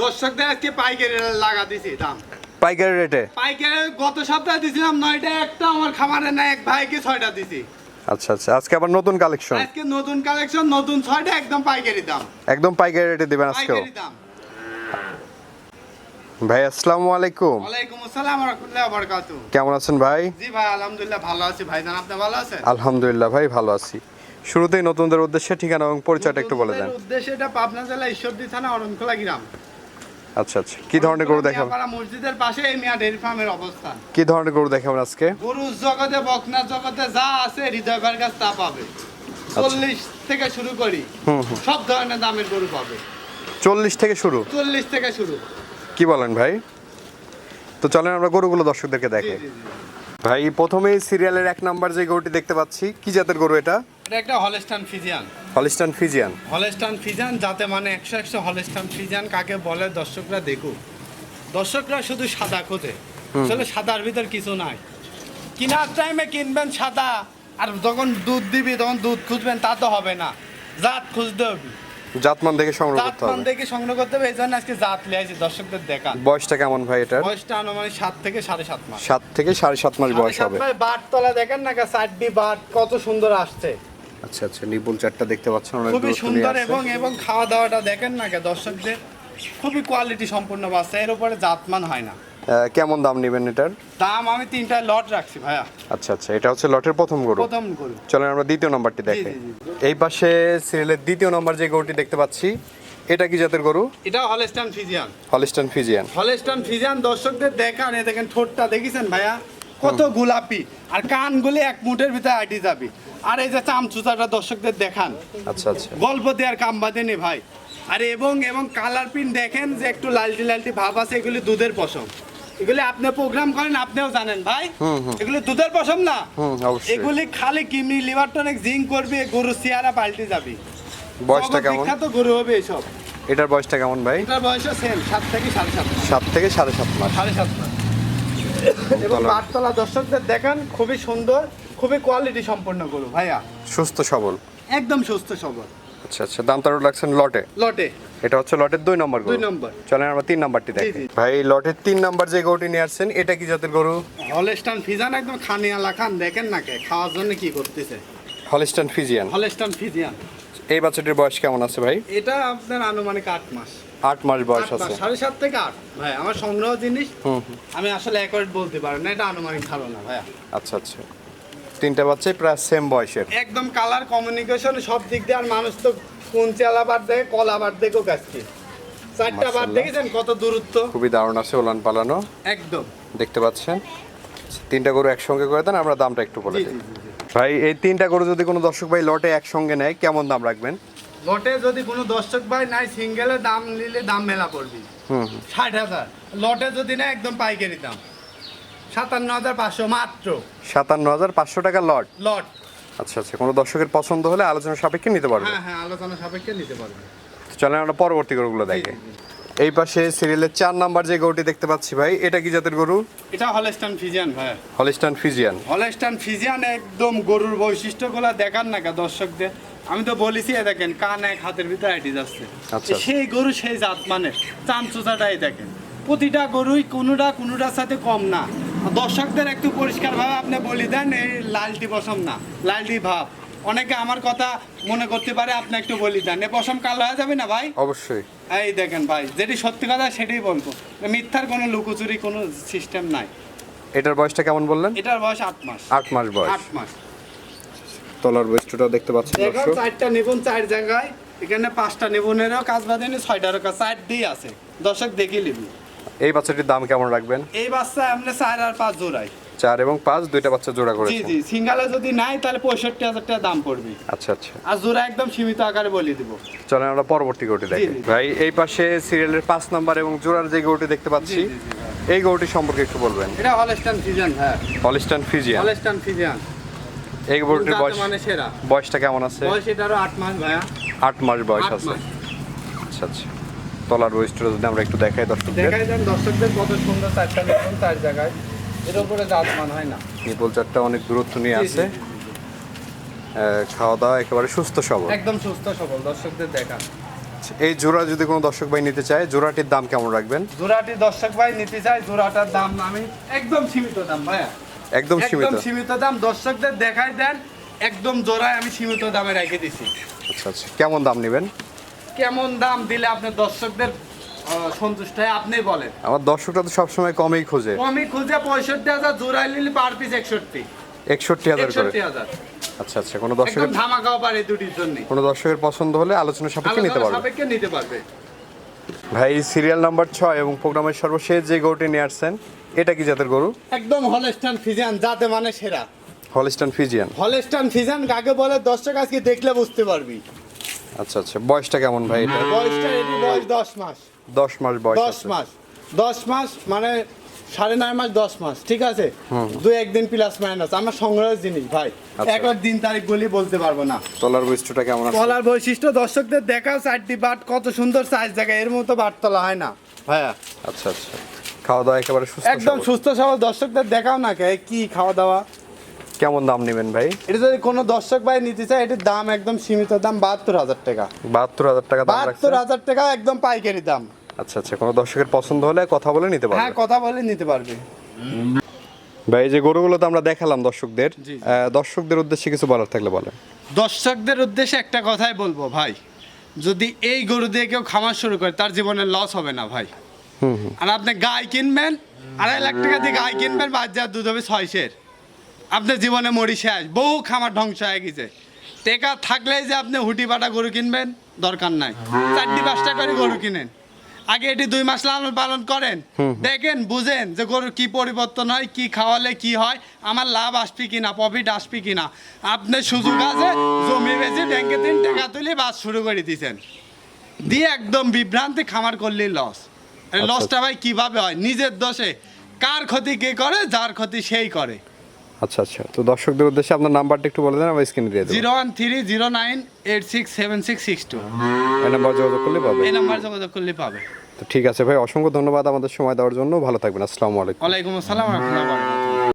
দর্শকদের আজকে পাইকারি লাগা দিছি দাম। পাইকারি রেটে? পাইকারি গত সপ্তাহে দিছিলাম নয়টা একটা আমার খামারে না এক ভাইকে ছয়টা দিছি। আচ্ছা আচ্ছা। আজকে আবার নতুন কালেকশন? আজকে নতুন কালেকশন নতুন ছয়টা একদম পাইকারি দাম। একদম পাইকারি রেটে দিবেন আজকেও? পাইকারি দাম। ভাই আসসালামু আলাইকুম। ওয়ালাইকুম আসসালাম রহমতুল্লাহ বরকাত কেমন আছেন ভাই? জি ভাই আলহামদুলিল্লাহ ভালো আছি। ভাইজান আপনি ভালো আছেন? আলহামদুলিল্লাহ ভাই ভালো আছি। শুরুতেই নতুনদের উদ্দেশ্যে ঠিকানা এবং পরিচয়টা একটু বলে দেন। উদ্দেশ্যে এটা পাবনা জেলা ঈশ্বরদী থানা অরণখোলা গ্রাম। আচ্ছা আচ্ছা। কি ধরনের গরু দেখাবেন মসজিদের পাশে এই মিয়া ডেয়ারি ফার্মের অবস্থান কি ধরনের গরু দেখাবেন আজকে? গরুর জগতে বকনা জগতে যা আছে হৃদয় কাছে তা পাবে। চল্লিশ থেকে শুরু করি হুম সব ধরনের দামের গরু পাবে। চল্লিশ থেকে শুরু? চল্লিশ থেকে শুরু। কি বলেন ভাই? তো চলেন আমরা গরুগুলো দর্শকদেরকে দেখে। ভাই প্রথমেই সিরিয়ালের এক নাম্বার যে গরুটি দেখতে পাচ্ছি কি জাতের গরু এটা? এটা একটা Holstein Friesian. Holstein Friesian. Holstein Friesian যাতে মানে একশো একশো হলস্টান ফিজিয়ান কাকে বলে দর্শকরা দেখুক। দর্শকরা শুধু সাদা খোঁজে। আসলে সাদার ভিতর কিছু নাই। কেনার টাইমে কিনবেন সাদা আর যখন দুধ দিবি তখন দুধ খুঁজবেন তা তো হবে না। জাত খুঁজতে হবে। জাতমান দেখে সংগ্রহ করতে হবে। দেখে সংগ্রহ করতে হবে এই জন্য আজকে জাত দর্শকদের দেখান। বয়সটা কেমন ভাই এটার? বয়সটা আনুমানিক সাত থেকে সাড়ে সাত মাস। সাত থেকে সাড়ে সাত মাস বয়স হবে। বাট তলা দেখেন না সাইডটি বাট কত সুন্দর আসছে। আচ্ছা আচ্ছা নিপুল চারটা দেখতে পাচ্ছেন অনেক খুবই সুন্দর এবং এবং খাওয়া দাওয়াটা দেখেন না কে দর্শকদের খুবই কোয়ালিটি সম্পূর্ণ বাচ্চা এর উপরে জাতমান হয় না। কেমন দাম নেবেন এটার? দাম আমি তিনটা লট রাখছি ভাইয়া। আচ্ছা আচ্ছা এটা হচ্ছে লটের প্রথম গরু? প্রথম গরু। চলেন আমরা দ্বিতীয় নম্বরটি দেখে। এই পাশে সিরিয়ালের দ্বিতীয় নম্বর যে গরুটি দেখতে পাচ্ছি এটা কি জাতের গরু? এটা Holstein Friesian Holstein Friesian Holstein Friesian দর্শকদের দেখান দেখেন ঠোঁটটা দেখেছেন ভাইয়া? কত গোলাপি আর কানগুলি এক মুঠের ভিতরে আইটি যাবি। আর এই যে চামচুচাটা দর্শকদের দেখান। আচ্ছা আচ্ছা। গল্প দেওয়ার কাম বাঁধেনি ভাই। আর এবং এবং কালার প্রিন্ট দেখেন যে একটু লালটি লালটি ভাব আছে এগুলি দুধের পশম। এগুলি আপনি প্রোগ্রাম করেন আপনিও জানেন ভাই। এগুলি দুধের পশম না? এগুলি খালি কিমি লিভার টনিক জিঙ্ক করবি গরু চেহারা পাল্টে যাবি। বয়সটা কেমন? বিখ্যাত গরু হবে এইসব এটার বয়সটা কেমন ভাই? এটার বয়স সেম সাত থেকে সাড়ে সাত সাত থেকে সাড়ে সাত মাস। সাড়ে সাত মাস। এবং তলা- বারতলা দর্শকদের দেখান খুবই সুন্দর। খুবই কোয়ালিটি সম্পন্ন গরু ভাইয়া। সুস্থ সবল। একদম সুস্থ সবল। আচ্ছা আচ্ছা দাম তারও লাগছেন লটে? লটে। এটা হচ্ছে লটের দুই নম্বর গরু। দুই নম্বর। চলেন আমরা তিন নাম্বারটি দেখি। ভাই লটের তিন নাম্বার যে গরুটি নিয়ে আসছেন এটা কি জাতের গরু? হলস্টান ফিজান একদম খানিয়ালা খান দেখেন না কে খাওয়ার জন্য কি করতেছে। Holstein Friesian. Holstein Friesian. এই বাচ্চাটির বয়স কেমন আছে ভাই? এটা আপনার আনুমানিক আট মাস। আট মাস বয়স আছে। সাড়ে সাত থেকে আট। ভাই আমার সংগ্রহ জিনিস হুম হুম। আমি আসলে অ্যাকোরেট বলতে পারি না এটা আনুমানিক ধারণা ভাইয়া। আচ্ছা আচ্ছা। তিনটা বাচ্চাই প্রায় সেম বয়সের। একদম কালার কমিউনিকেশন সব দিক দিয়ে আর মানুষ তো কোন চেলা বার দেখে কলা বার দেখেও কাজকে চারটা বার দেখেছেন কত দূরত্ব? খুবই দারুণ আছে ওলান পালানো। একদম। দেখতে পাচ্ছেন। তিনটা গরু একসঙ্গে করে দেন আমরা দামটা একটু বলে দিই। ভাই এই তিনটা গরু যদি কোনো দর্শক ভাই লটে একসঙ্গে নেয় কেমন দাম রাখবেন? লটে যদি কোনো দর্শক ভাই নাই সিঙ্গেলে দাম নিলে দাম মেলা পড়বি। ষাট হাজার। লটে যদি না একদম পাইকারি দাম। সাতান্ন হাজার পাঁচশো মাত্র। সাতান্ন হাজার পাঁচশো টাকা লট। লট। আচ্ছা আচ্ছা কোনো দর্শকের পছন্দ হলে আলোচনা সাপেক্ষে নিতে পারবে। হ্যাঁ হ্যাঁ আলোচনা সাপেক্ষে নিতে পারবে। চলেন আমরা পরবর্তী গরুগুলো দেখে। এই পাশে সিরিয়ালের চার নাম্বার যে গরুটি দেখতে পাচ্ছি ভাই এটা কি জাতের গরু? এটা হলেস্টান ফিজিয়ান ভাই। হলিস্টান ফিজিয়ান। হলেস্টান ফিজিয়ান একদম গরুর বৈশিষ্ট্যগুলো দেখান না কা দর্শকদের। আমি তো বলেছি দেখেন কান এক হাতের ভিতরে আইটি যাচ্ছে। আচ্ছা। সেই গরু সেই জাত মানে চামচুচাটাই দেখেন। প্রতিটা গরুই কোনোটা কোনোটার সাথে কম না। দর্শকদের একটু পরিষ্কারভাবে আপনি বলি দেন এই লালটি পশম না লালটি ভাব। অনেকে আমার কথা মনে করতে পারে আপনি একটু বলি দেন। এ পশম কালো হয়ে যাবে না ভাই? অবশ্যই। এই দেখেন ভাই যেটি সত্যি কথা সেটাই বলব। মিথ্যার কোনো লুকোচুরি কোনো সিস্টেম নাই। এটার বয়সটা কেমন বললেন? এটার বয়স আট মাস। আট মাস বয়স। আট মাস। তলার বৈশিষ্ট্যটা দেখতে পাচ্ছেন এখন চারটা নিবন চার জায়গায়। এখানে পাঁচটা নিবনেরও কাজ বাঁধেনি ছয়টারও কাজ চার দিয়ে আছে। দর্শক দেখে নিবি এই বাচ্চাটির দাম কেমন রাখবেন? এই বাচ্চা আমরা চার আর পাঁচ জোড়াই। চার এবং পাঁচ দুইটা বাচ্চা জোড়া করে জি জি সিঙ্গালে যদি নাই তাহলে পঁয়ষট্টি হাজার টাকা দাম পড়বে। আচ্ছা আচ্ছা। আর জোড়া একদম সীমিত আকারে বলে দিব। চলেন আমরা পরবর্তী গরুটি দেখি। ভাই এই পাশে সিরিয়ালের পাঁচ নাম্বার এবং জোড়ার যে গরুটি দেখতে পাচ্ছি। এই গরুটি সম্পর্কে একটু বলবেন। এটা হলেস্টান ফিজিয়ান হ্যাঁ। হলিস্টান ফিজিয়ান হলেস্টান ফিজিয়ান এই গরুটির বয়স মানে সেরা। বয়সটা কেমন আছে? বয়স এটারও আট মাস ভাইয়া। আট মাস বয়স আছে। আচ্ছা আচ্ছা। তলার বয়সটা যদি আমরা একটু দেখাই দর্শকদের। দেখাই দেন দর্শকদের কত সুন্দর চারটা নিবন চার জায়গায়। এর উপরে জাত মান হয় না? নিপল চারটা অনেক দূরত্ব নিয়ে আছে। খাওয়া দাওয়া একেবারে সুস্থ সবল। একদম সুস্থ সবল দর্শকদের দেখা এই জোড়া যদি কোনো দর্শক ভাই নিতে চায় জোড়াটির দাম কেমন রাখবেন? জোড়াটি দর্শক ভাই নিতে চাই জোড়াটার দাম আমি একদম সীমিত দাম ভাইয়া। একদম সীমিত? একদম সীমিত দাম দর্শকদের দেখাই দেন একদম জোড়ায় আমি সীমিত দামে রেখে দিছি। আচ্ছা আচ্ছা। কেমন দাম নেবেন? কেমন দাম দিলে আপনি দর্শকদের সন্তুষ্ট হয়? আপনি বলেন। আমার দর্শকরা তো সবসময় কমেই খোঁজে। কমই খুঁজে পঁয়ষট্টি হাজার জোড়ায় নিলে পার পিস একষট্টি। একষট্টি হাজার একষট্টি হাজার। আচ্ছা আচ্ছা কোনো দর্শকের ধামাকাও পারে দুটির জন্য। কোনো দর্শকের পছন্দ হলে আলোচনা সাপেক্ষে নিতে পারবে। সাপেক্ষে নিতে পারবে। ভাই সিরিয়াল নাম্বার ছয় এবং প্রোগ্রামের সর্বশেষ যে গরুটি নিয়ে আসছেন এটা কি জাতের গরু? একদম হলস্টান ফিজান যাতে মানে সেরা। হলিস্টান ফিজিয়ান হলস্টান ফিজান কাকে বলে দর্শক আজকে দেখলে বুঝতে পারবি। আচ্ছা আচ্ছা। বয়সটা কেমন ভাই এটা? বয়সটা এটি বয়স দশ মাস। দশ মাস বয়স দশ। মাস। দশ মাস মানে সাড়ে নয় মাস দশ মাস। ঠিক আছে? দু একদিন প্লাস মাইনাস আমার সংগ্রহের জিনিস ভাই। আচ্ছা। একবার দিন তারিখ বলি বলতে পারব না। তলার বৈশিষ্ট্যটা কেমন তলার বৈশিষ্ট্য দর্শকদের দেখাও চারটি বাট কত সুন্দর সাইজ জায়গা এর মতো বাট তলা হয় না ভাইয়া। আচ্ছা আচ্ছা। খাওয়া দাওয়া একেবারে সুস্থ একদম সুস্থ সবল। দর্শকদের দেখাও না কে কি খাওয়া দাওয়া? কেমন দাম নেবেন ভাই? এটা যদি কোনো দর্শক ভাই নিতে চায় এটির দাম একদম সীমিত দাম বাহাত্তর হাজার টাকা। বাহাত্তর হাজার টাকা দাম রাখছে? বাহাত্তর হাজার টাকা একদম পাইকারি দাম। আচ্ছা আচ্ছা কোনো দর্শকের পছন্দ হলে কথা বলে নিতে পারবে। হ্যাঁ কথা বলে নিতে পারবে। ভাই এই যে গরুগুলো তো আমরা দেখালাম দর্শকদের। দর্শকদের উদ্দেশ্যে কিছু বলার থাকলে বলেন। দর্শকদের উদ্দেশ্যে একটা কথাই বলব ভাই যদি এই গরু দিয়ে কেউ খামার শুরু করে তার জীবনে লস হবে না ভাই। আর আপনি গাই কিনবেন আড়াই লাখ টাকা দিয়ে গাই কিনবেন বাজার দুধ হবে ছয়শের আপনার জীবনে মরি শেষ। বহু খামার ধ্বংস হয়ে গেছে। টেকা থাকলেই যে আপনি হুটি পাটা গরু কিনবেন দরকার নাই। চারটি পাঁচটা করে গরু কিনেন। আগে এটি দুই মাস লালন পালন করেন। দেখেন বুঝেন যে গরুর কি পরিবর্তন হয় কি খাওয়ালে কি হয় আমার লাভ আসবে কিনা প্রফিট আসবে কিনা। আপনি সুযোগ আছে জমি বেশি ব্যাংকে তিন টাকা তুলে বাস শুরু করে দিয়েছেন। দিয়ে একদম বিভ্রান্তি খামার করলেই লস আচ্ছা। লসটা ভাই কীভাবে হয়? নিজের দোষে। কার ক্ষতি কে করে যার ক্ষতি সেই করে। আচ্ছা আচ্ছা। তো দর্শকদের উদ্দেশ্যে আপনার নাম্বারটা একটু বলে দেন আমার স্ক্রিনে দিয়ে দেবো zero one three zero nine eight six seven six six two. এই নাম্বার যোগাযোগ করলে পাবে। এই নাম্বার যোগাযোগ করলে পাবে। তো ঠিক আছে ভাই অসংখ্য ধন্যবাদ আমাদের সময় দেওয়ার জন্য। ভালো থাকবেন আসসালামু আলাইকুম। ওয়ালাইকুম আসসালাম